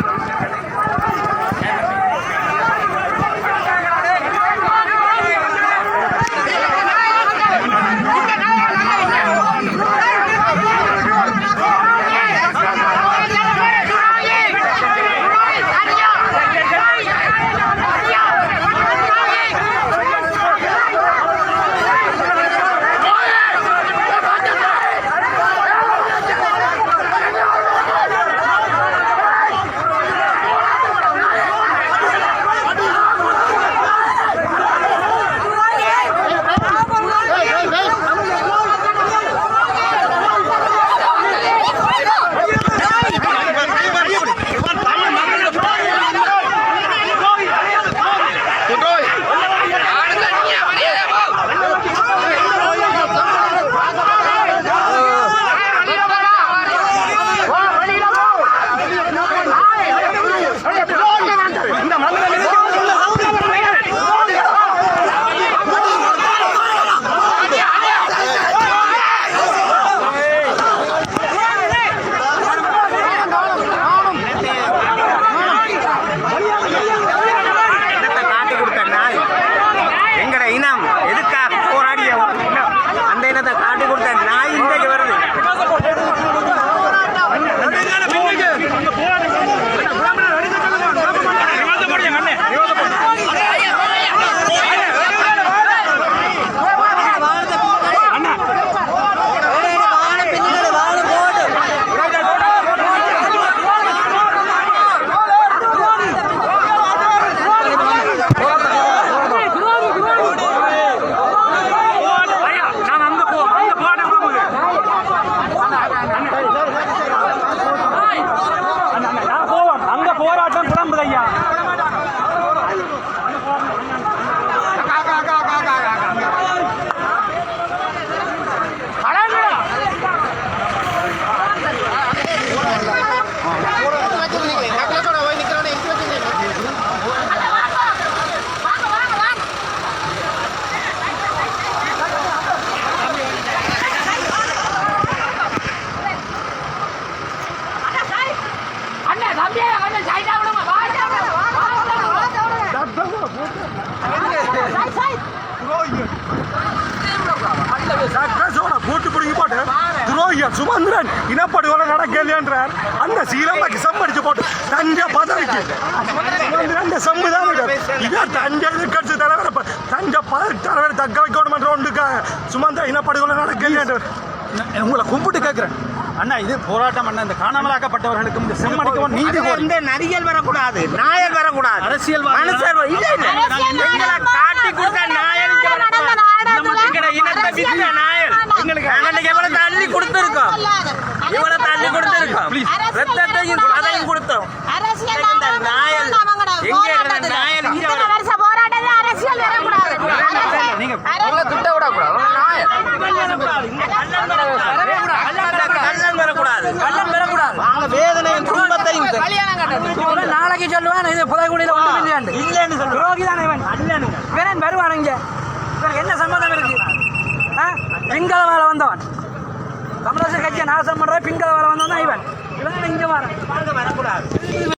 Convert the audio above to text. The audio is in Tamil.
Thank you. போராட்டம் கிளம்புது ஐயா. போட்டு பிடிங்கி போட்டு துரோகியர் சுமந்திரன் இனப்படுகொலை நடக்கலையன்றார் அந்த சீலமாக்கி சம்படிச்சு போட்டு தஞ்சை பதவிக்கு சுமந்திரன் சம்புதான் இதான் தஞ்சை எதிர்கட்சி தலைவர் தஞ்சை பதவி தலைவர் தக்க வைக்கணும் என்ற ஒன்றுக்காக சுமந்திரன் இனப்படுகொலை நடக்கலையன்ற உங்களை கும்பிட்டு கேட்கிறேன். அண்ணா இது போராட்டம் அண்ணா இந்த காணாமலாக்கப்பட்டவர்களுக்கும் இந்த செம்மடிக்கவும் நீதி இந்த நரிகள் வரக்கூடாது நாயல் வரக்கூடாது. அரசியல்வாதி- மனுஷர் காட்டி கொடுத்த வித்த நாயல் எங்களுக்கு எவ்வளவு தள்ளி கொடுத்துருக்கோம்? இவ்வளவு தள்ளி கொடுத்துருக்கோம்? ரத்தத்தையும் அதையும் கொடுத்தோம். எங்க அரசியல் வரக்கூடாது. நீங்க திட்ட விடக்கூடாது. நாளைக்கு சொல்லுவான் இது புதைக்குடியில ஒன்றும் இல்லையாண்டு இல்லைன்னு சொல்றோம் துரோகி தானே இவன்? இவன் வருவான் இங்க. இவனுக்கு என்ன சம்மந்தம் இருக்கு? ஆ? பிங்கள வேலை வந்தவன். தமிழரசு கட்சியை நாசம் பண்ற பிங்கள வேலை வந்தவன் தான் இவன். இவன் இங்க வரான். வரக்கூடாது.